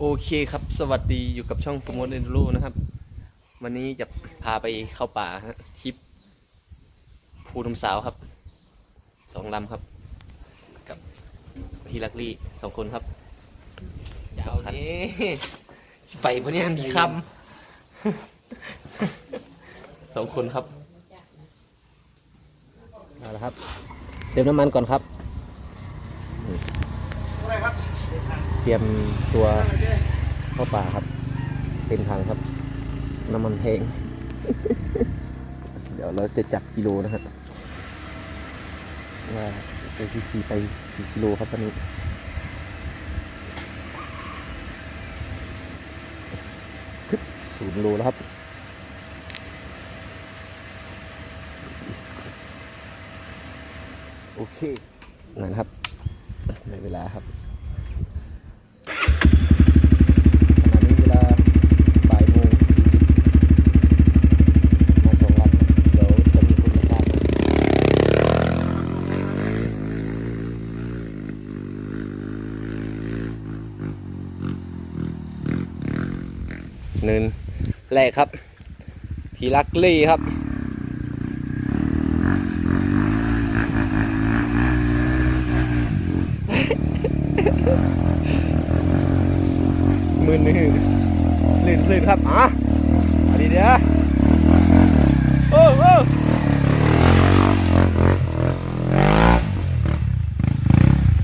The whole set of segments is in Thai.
โอเคครับ สวัสดีอยู่กับช่องโปรโมทเอ็นรูนะครับ วันนี้จะพาไปเข้าป่าฮะทริปภูนมสาวครับ สองลำครับ กับพี่ลักลี่สองคนครับเดี๋ยวนี้สิไปปะเนี่ยมีคำสองคนครับเอาละครับ เติมน้ำมันก่อนครับ เตรียมตัวเข้าป่าครับ เป็นทางครับ น้ำมันแพง เดี๋ยวเราจะจับกิโลนะฮะว่าจะขี่ไปกี่กิโลครับตอนนี้ศูนย์โลแล้วครับโอเคนั่นครับในเวลาครับ ขณะนี้เวลาบ่ายโมงสี่สิบมาสองวันเดี๋ยวจะมีคนมาตามมา เนินแรกครับพีลักลี่ครับ มือนึ่งลื่นลื่นครับอะเอดีเดียวโอ้โอ้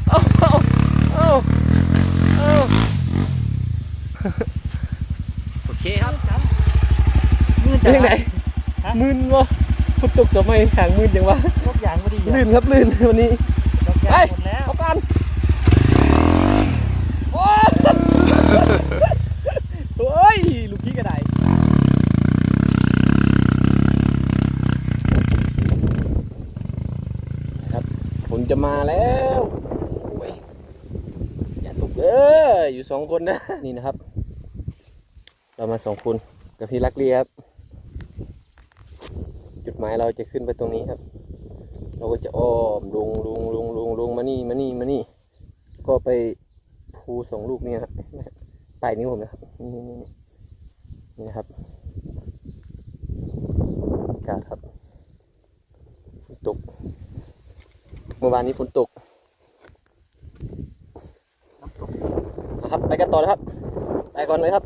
เอาเอาเอาเอาโอเคครับ เป็นยังไงมืนวะฝนตกสมัยห่างมืนยังวะยกอย่างไม่ดีลื่นครับลื่นวันนี้ยกอย่างหมดแล้วเอากันโอ้ยโอ้ยลูกพี่กระไดนะครับฝนจะมาแล้วโอ้ยอย่าตกเด้ออยู่สองคนนะนี่นะครับ เรามาสองคนกับพี่ลักเรียครับ จุดหมายเราจะขึ้นไปตรงนี้ครับ เราก็จะอ้อมลงลงลงลงลงมานี่มานี่มานี่ ก็ไปภูสองลูกเนี่ยครับปลายนิ้วผมนะครับนี่นี่นี่นี่นะครับกาศครับฝนตกเมื่อวานนี้ฝนตกนะครับ ไปกันต่อนะครับ ไปก่อนเลยครับ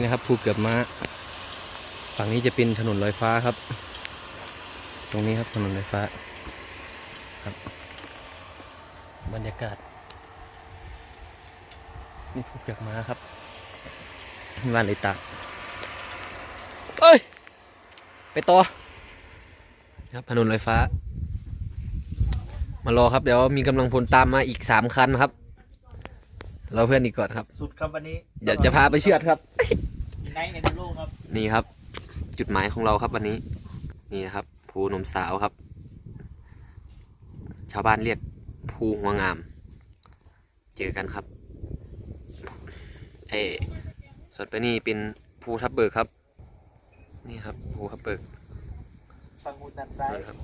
นี่นะครับภูเกือบม้า ฝั่งนี้จะเป็นถนนลอยฟ้าครับ ตรงนี้ครับถนนลอยฟ้าครับ บรรยากาศ นี่ภูเกือบม้าครับบ้านเลยตากเอ้ย ไปต่อครับถนนลอยฟ้า มารอครับเดี๋ยวมีกำลังพลตามมาอีกสามคันครับ เราเพื่อนอีกก่อนครับ สุดครับวันนี้ เดี๋ยวจะพาไปเชือดครับ ไนท์เอ็นโลครับ นี่ครับ จุดหมายของเราครับวันนี้ นี่นะครับ ภูหนมสาวครับ ชาวบ้านเรียกภูหัวงาม เจอกันครับเออส่วนไปนี่เป็นภูทับเบิกครับ นี่ครับภูทับเบิกฝั่งมูลด้านซ้ายนั่นครับ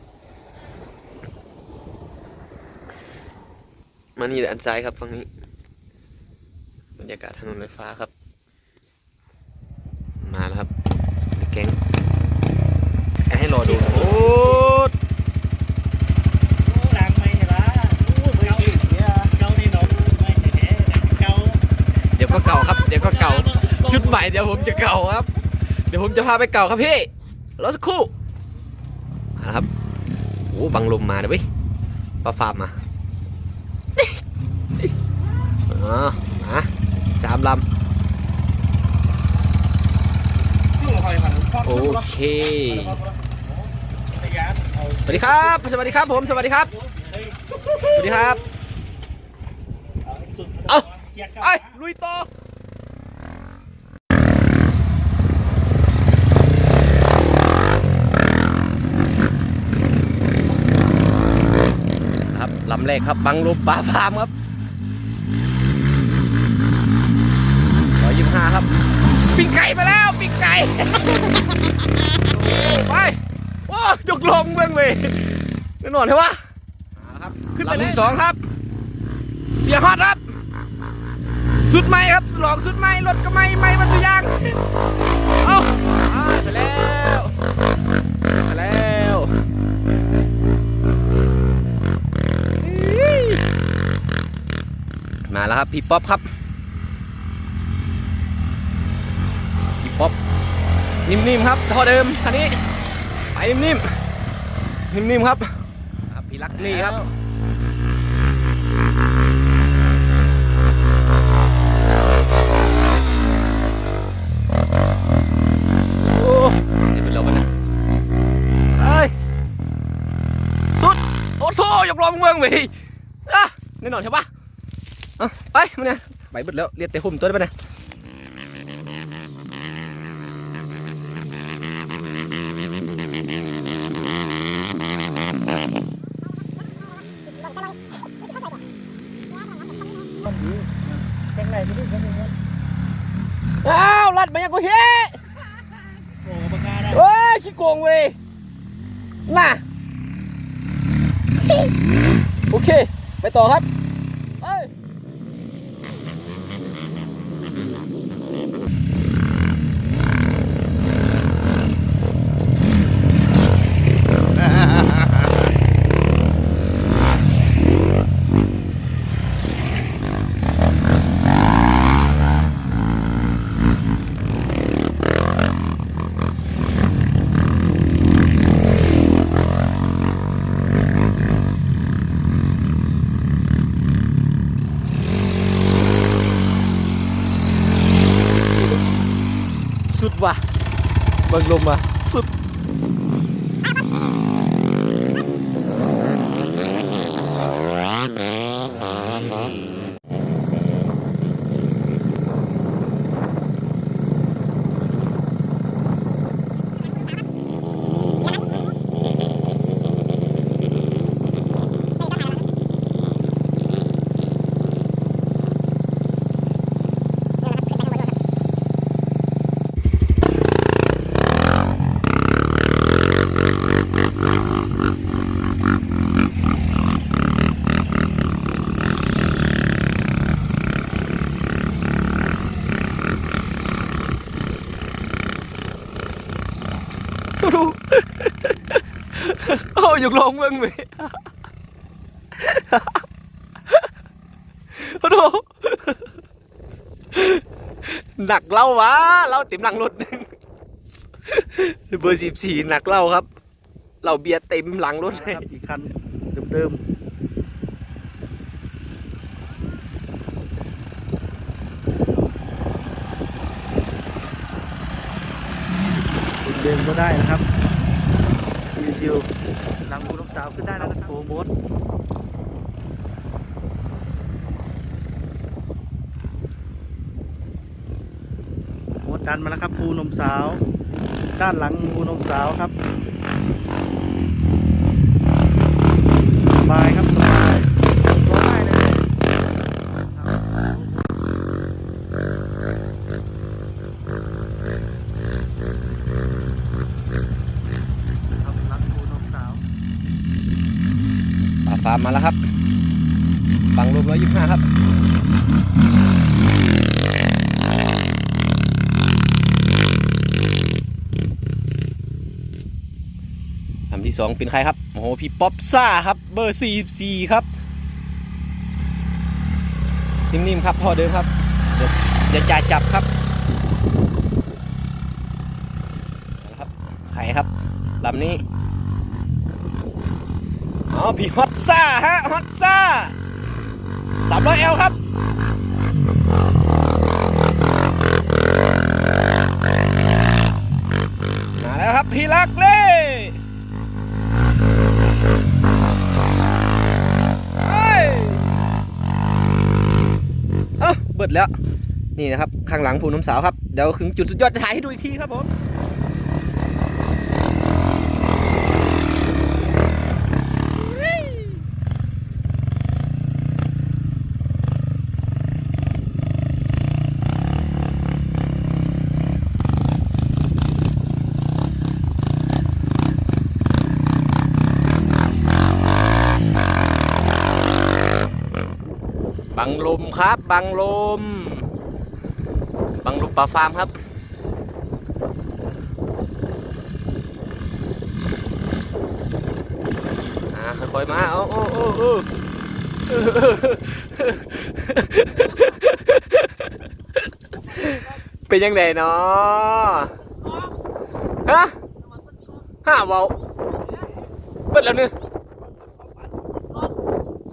มานี่ด้านซ้ายครับฝั่งนี้บรรยากาศถนนไฟฟ้าครับ มาแล้วครับแก๊งให้รอดูนะโอ้โอ้ดังไหมเห็นละโอ้เก่าเนี่ยเก่าในหนองไม่แท้ๆเก่าเดี๋ยวก็เก่าครับ เดี๋ยวก็เก่า ชุดใหม่เดี๋ยวผมจะเก่าครับ เดี๋ยวผมจะพาไปเก่าครับพี่รอสักครู่มาครับโอ้บังลมมาเดี๋ยววิปลาฟาร์มมาอ๋อมาสามลำ โอเค สวัสดีครับ สวัสดีครับผม สวัสดีครับ สวัสดีครับเอาสุดเอาไอ้ลุยต่อครับลำแรกครับบังลมปลาฟาร์มครับร้อยยี่สิบห้าครับ ปิ้งไก่มาแล้วปิ้งไก่ไปโอ้ยกลงเมืองเว้ยแน่นอนใช่ปะครับขึ้นไปที่สองครับ เสียฮอตครับ สุดใหม่ครับหลอกสุดใหม่รถก็ไม่ไม่มาสุดยางเอาอ่าไปแล้วไปแล้วอี้มาแล้วครับพี่ป๊อปครับพี่ป๊อป นิ่มๆครับเท่าเดิมคันนี้ไปนิ่มๆนิ่มๆครับครับพี่ลักนี่ครับโอ้นี่เป็นเราปะเนี่ยเอ้ยสุดโอ้โซยกลองเมืองไปอะแน่นอนใช่ปะอะไปมาเนี่ยไปเบิดแล้วเรียกเตะหุ่มตัวได้ปะเนี่ยอ้าวลัดมายังกูเฮ้ โอ้ปากกาได้ เฮ้ยขี้โกงเว้ยน่ะ โอเค ไปต่อครับเอ้ย สุดว่ะเบังลมว่ะสุด ดูโอ้ ยกลงเมืองเว้ยดูหนักเล่าวะเล่าเต็มหลังรถเบอร์สิบสี่หนักเล่าครับ เราเบียร์เต็มหลังรถเลยครับอีกคันเดิมๆเดิมก็ได้นะครับ ชิวๆหลังมูน้ำสาวขึ้นได้แล้วนะครับโฟมดมดดันมาแล้วครับภูนมสาว ด้านหลังภูนมสาวครับ มาแล้วครับบังลมร้อยยี่สิบห้าครับลำที่สองเป็นใครครับโอ้โหพี่ป๊อปซ่าครับ เบอร์สี่สี่ครับนิ่มๆครับพ่อเดิมครับเดี๋ยวอย่าจ่าจับครับนะครับใครครับลำนี้ อ๋อพี่ฮอตซ่าฮะฮอตซ่าสามร้อยเอลครับมาแล้วครับพี่รักเล่เอ้าเบิดแล้ว นี่นะครับ ข้างหลังผู้น้องสาวครับ เดี๋ยวถึงจุดสุดยอดจะถ่ายให้ดูอีกทีครับผม งลมครับบังลม บังลมปลาฟาร์มครับ อ่าค่อยๆมาโอ้โอ้โอ้โอ้เป็นยังไงเนาะฮะห้าเวาเปิดแล้วเนึง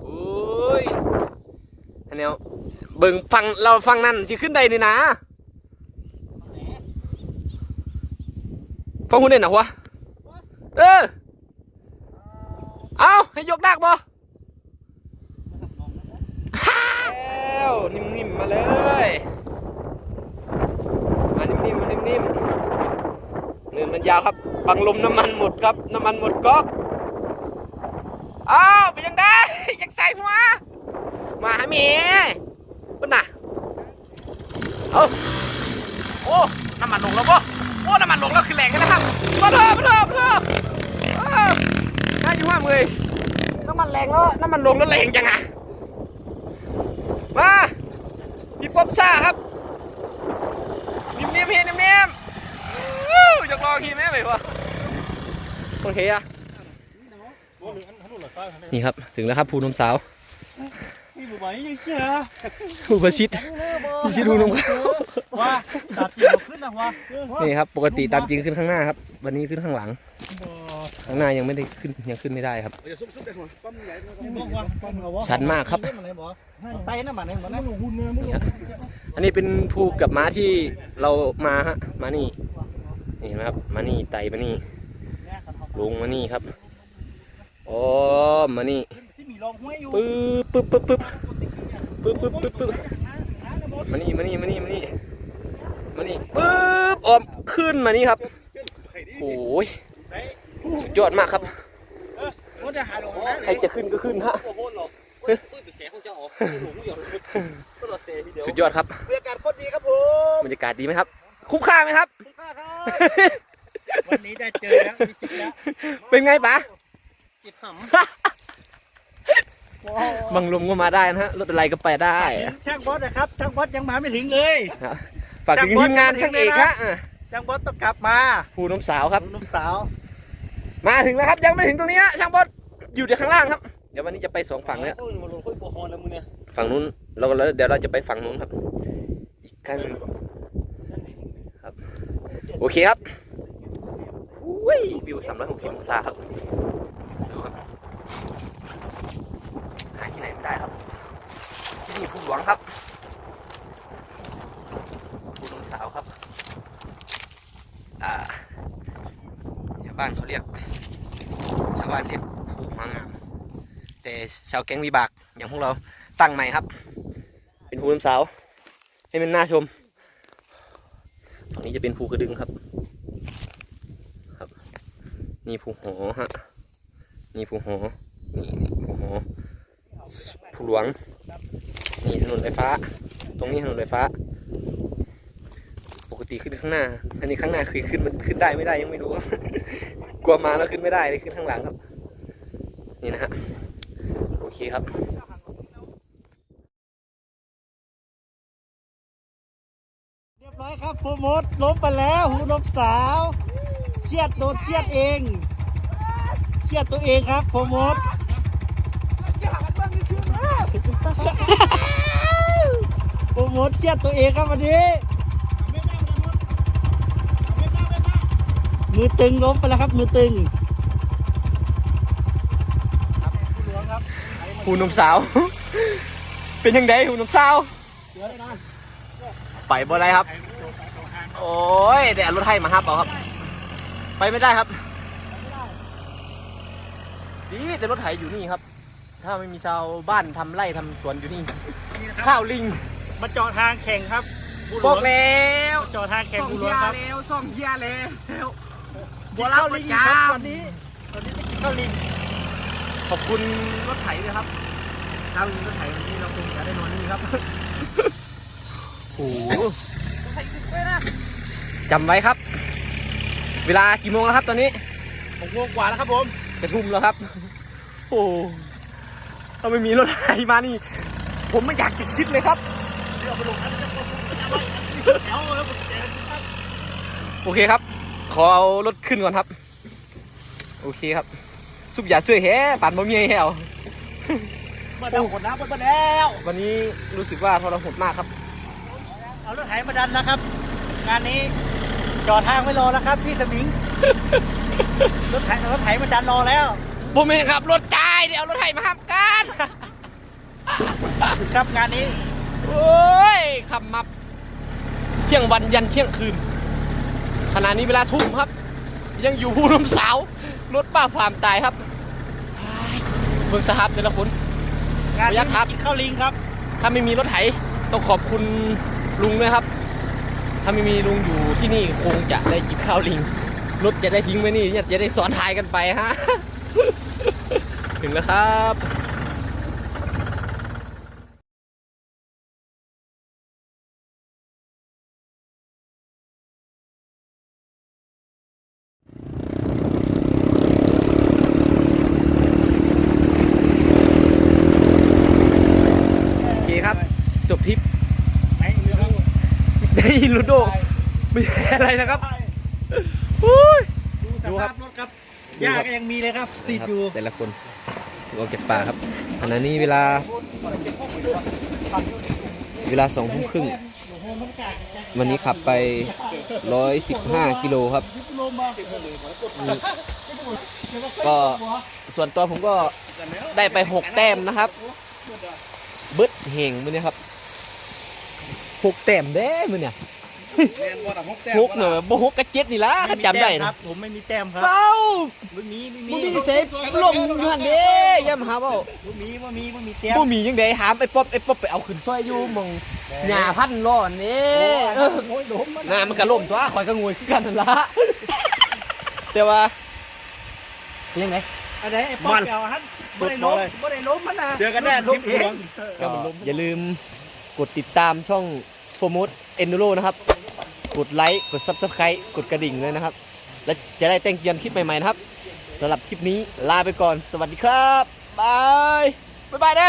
โอ้ย อันเนี้เบิ่งฟังเราฟังนั่นสิขึ้นใดนี่นะฟังคุณเด่นหรอวะเออเอาให้ยกดักบ่แล้วนิ่มๆมาเลยมานิ่มๆมานิ่มๆเนินมันยาวครับบังลมน้ำมันหมดครับน้ำมันหมดก๊อกอ้าวไปยังได้ยังใส่หัว มาหาเมียปุ่นน่ะเอาโอ้น้ำมันลงแล้วป่โอ้น้ำมันลงแล้วคือแรงกันนะครับมาเถอะมาเถอะมาเถอะน่าอยู่ว่ามือน้ำมันแรงแล้วน้ำมันลงแล้วแรงจังอะมาพี่ป๊อบซ่าครับนิ่มๆพี่นิ่มๆอยากลองทีไหมไปวะโอเคอะนี่ครับ ถึงแล้วครับภูนมสาว นี่บุ๋มยังเจ้าอุปชิตพี่ชิดภูนมขาวว่าตัดจริงขึ้นนะวะนี่ครับ ปกติตามจริงขึ้นข้างหน้าครับ วันนี้ขึ้นข้างหลัง ข้างหน้ายังไม่ได้ขึ้นยังขึ้นไม่ได้ครับชันมากครับไตน้ำมันเนี่ยมันนั่งหุ่นเนื้อมึงนี่ฮะอันนี้เป็นภูกับม้าที่เรามาฮะมานี่นี่เห็นไหมครับมานี่ไต่มานี่ลงมานี่ครับอ๋อมานี่ที่มีรองห้วยอยู่ปึ๊บปึ๊บปึ๊บปึ๊บ ปึ๊บปึ๊บปึ๊บปึ๊บมานี่มานี่มานี่มานี่มานี่ปึ๊บออมขึ้นมานี่ครับโอ้ยสุดยอดมากครับว่าจะหาลงนะใครจะขึ้นก็ขึ้นฮะสุดยอดครับบรรยากาศโคตรดีครับผมบรรยากาศดีไหมครับ คุ้มค่าไหมครับคุณค่าครับวันนี้ได้เจอแล้วมีสิทธิ์แล้วเป็นไงปะจิตห บังลมก็มาได้นะฮะรถอะไรก็ไปได้ำช่างบอสนะครับช่างบอสยังมาไม่ถึงเลยครับฝากถึงทีมงานช่างเอกฮะอะช่างบอสต้องกลับมาภูน้ำสาวครับนุ่มสาว มาถึงแล้วครับยังไม่ถึงตรงนี้ฮะช่างบดอยู่ที่ข้างล่างครับ เดี๋ยววันนี้จะไปสองฝั่งเลยฮะมาลงค่อยปวดคอแล้วมึงเนี่ยฝั่งนู้นเราก็แล้วเดี๋ยวเราจะไปฝั่งนู้นครับ อีกข้างหนึ่งครับโอเคครับอุ้ยวิวสามร้อยหกสิบองศาครับดูครับหาที่ ไหนไม่ได้ครับ ที่นี่ภูหลวงครับภูหลวงสาวครับ อ่าชาวบ้านเขาเรียก ชาวบ้านเรียกภูมางามแต่ชาวแก๊งวิบากอย่างพวกเราตั้งใหม่ครับ เป็นภูน้ำสาว ให้มันน่าชมฝั่งนี้จะเป็นภูกระดึงครับ ครับ นี่ภูหอฮะ นี่ภูหอนี่ หลวง นี่ถนนไฟฟ้า ตรงนี้ถนนไฟฟ้า ปกติขึ้นข้างหน้า อันนี้ข้างหน้าคือขึ้นมันขึ้นได้ไม่ได้ยังไม่รู้ครับกลัวมาแล้วขึ้นไม่ได้เลยขึ้นข้างหลังครับ นี่นะฮะ โอเคครับเรียบร้อยครับโปรโมทล้มไปแล้วหูนมสาว เชียดโดนเชียดเอง เชียดตัวเองครับโปรโมท โปรโมทเชียดตัวเองครับวันนี้ มือตึงล้มไปแล้วครับ มือตึงหูหนุ่มสาว เป็นยังไงหูหนุ่มสาว ไปบ่ได้ครับ โอ้ยแต่รถไทยมาฮับเอาครับ ไปไม่ได้ครับดีแต่รถไถอยู่นี่ครับ ถ้าไม่มีชาวบ้านทำไร่ทำสวนอยู่นี่ข้าวลิงมาเจาะทางแข่งครับบุหลบวองกแล้วมาเจาะทางแข่งส่องบุหลเฮีวงยครับแล้วส่องเฮียแล้วบับัววรัรับบปประระจจำวันนี้วันนี้จะกินข้าวลิงขอบคุณรถไถด้วยครับถ้าไม่มีรถไถวันนี้เราคงจะได้นอนนี่ครับโอ้โหจำไว้ครับ เวลากี่โมงแล้วครับตอนนี้ผมงงกว่าแล้วครับผม จะทุ่มแล้วครับ โอ้ ถ้าไม่มีรถไถมานี่ ผมไม่อยากจะคิดเลยครับโอเคครับ ขอเอารถขึ้นก่อนครับ โอเคครับ สุบอย่าช่วยแฮ่ปั่นบ่มีให้แฮวมาดันขนน้ำมาแล้ว วันนี้รู้สึกว่าทรหดมากครับ เอารถไถมาดันนะครับ งานนี้จอดทางไม่รอแล้วครับ พี่สมิง รถไถรถไถมาดันรอแล้วผมเองครับรถจ่าย เดี๋ยวเอารถไถมาหับกันครับงานนี้โอ้ยขับมาเที่ยงวันยันเที่ยงคืนขณะนี้เวลาทุ่มครับ ยังอยู่ภูลมสาวรถป้าฟาร์มตายครับเบิ่งสภาพแต่ละคนงานระนี้ยะทางกินข้าวลิงครับ ถ้าไม่มีรถไถต้องขอบคุณลุงด้วยครับ ถ้าไม่มีลุงอยู่ที่นี่คงจะได้กินข้าวลิงรถจะได้ทิ้งไว้นี่เนี่ยจะได้ซ้อนท้ายกันไปฮะ ถึงแล้วครับโอเคครับจบทริปไหนเรือครับได้ลูโดไม่ใช่อะไรนะครับอุ้ยดูสดูครัภาบพรถครับหญ้าก็ยังมีเลยครับ ติดอยู่แต่ละคน ออกจากป่าครับขณะนี้เวลา เวลาสองทุ่มครึ่งวันนี้ขับไป 115 กิโลครับ ก็ส่วนตัวผมก็ได้ไป 6 แต้มนะครับเบิดเหงมือเนี่ยครับ 6 แต้มเด้มือเนี่ย หกเนอะบ่หกกระเจ็ดนี่ละถ้าจำได้คนะรับผมไม่มีแต้มครับเฝ้าไม่มีไม่มึมีงมีเซฟลมอยู่หันเด้อย่ามาหาเว่าไม่มีไม่มีไม่มีแต้มบ่มียังไดหามไอ้ป๊อบไอ้ป๊อบไปเอาขึ้นซอยอยู่หมองหญ้าพันร้อนนี่โอ้ยเออโอ้ยล้มหน้ามันก็ล่มตัวข่อยก็งวยคือกันนั่นละแต่ว่ายังไงอันไหนไอ้ป๊อกเก่าฮันไม่ได้ล้มไม่ได้ล้มมันนะเจอกันแน่ล้มทริเอปหลวงงก็อย่าลืมกดติดตามช่องโฟม o สเอนดูโรนะครับ กดไลค์กด Subscribe กดกระดิ่งเลยนะครับ และจะได้แจ้งเตือนคลิปใหม่ๆนะครับสำหรับคลิปนี้ลาไปก่อนสวัสดีครับบายบ๊ายบายเด้